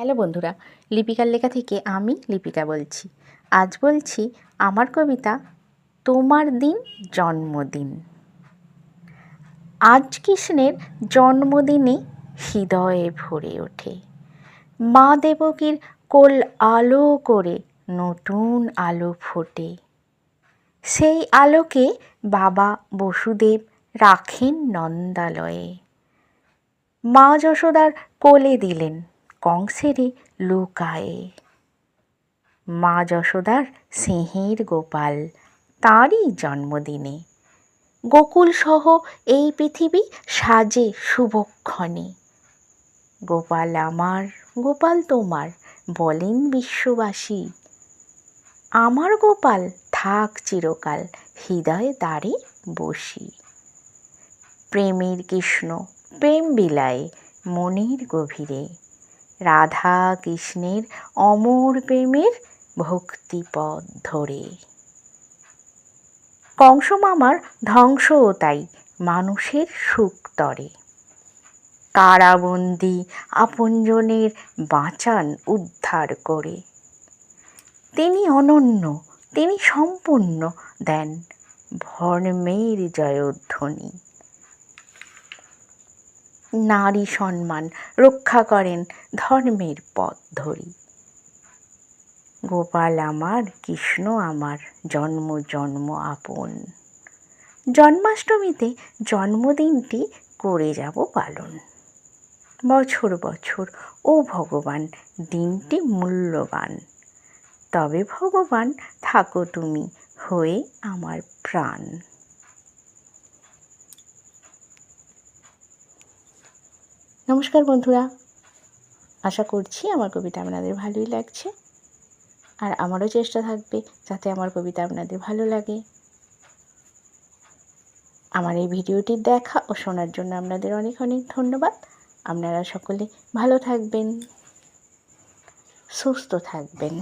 Hello বন্ধুরা, লিপিকার লেখা থেকে আমি লিপিকা বলছি। আজ বলছি আমার কবিতা তোমার দিন, জন্মদিন। আজ কৃষ্ণের জন্মদিনে হৃদয়ে ভরে ওঠে। মা দেবকীর কোল আলো করে নতুন আলো ফোটে। সেই আলোকে বাবা বসুদেব রাখেন নন্দালয়ে। মা যশোদার কোলে দিলেন কংসেরে লুকায়ে। মা যশোদার সিংহের গোপাল, তাঁরই জন্মদিনে। গোকুলসহ এই পৃথিবী সাজে শুভক্ষণে। গোপাল আমার, গোপাল তোমার, বলেন বিশ্ববাসী। আমার গোপাল থাক চিরকাল হৃদয়ে দ্বারে বসি। প্রেমের কৃষ্ণ, প্রেম বিলায়, মনের গভীরে। রাধা কৃষ্ণের অমর প্রেমের ভক্তিপথ ধরে। কংস মামার ধ্বংসও তাই মানুষের সুখ তরে। কারাবন্দি আপনজনের বাঁচান উদ্ধার করে। তিনি অনন্য, তিনি সম্পূর্ণ দেন ধর্মের জয়ধ্বনি। নারী সম্মান, রক্ষা করেন ধর্মের পথ ধরি। গোপাল আমার, কৃষ্ণ আমার, জন্ম জন্ম আপন। জন্মাষ্টমীতে জন্মদিনটি করে যাব পালন। বছর বছর, ও ভগবান, দিনটি মূল্যবান। তবে ভগবান, থাকো তুমি, হয়ে আমার প্রাণ। নমস্কার বন্ধুরা। আশা করছি আমার কবিতা আপনাদের ভালোই লাগছে আর আমারও চেষ্টা থাকবে যাতে আমার কবিতা আপনাদের ভালো লাগে। আমার এই ভিডিওটি দেখা ও শোনার জন্য আপনাদের অনেক অনেক ধন্যবাদ। আপনারা সকলে ভালো থাকবেন, সুস্থ থাকবেন।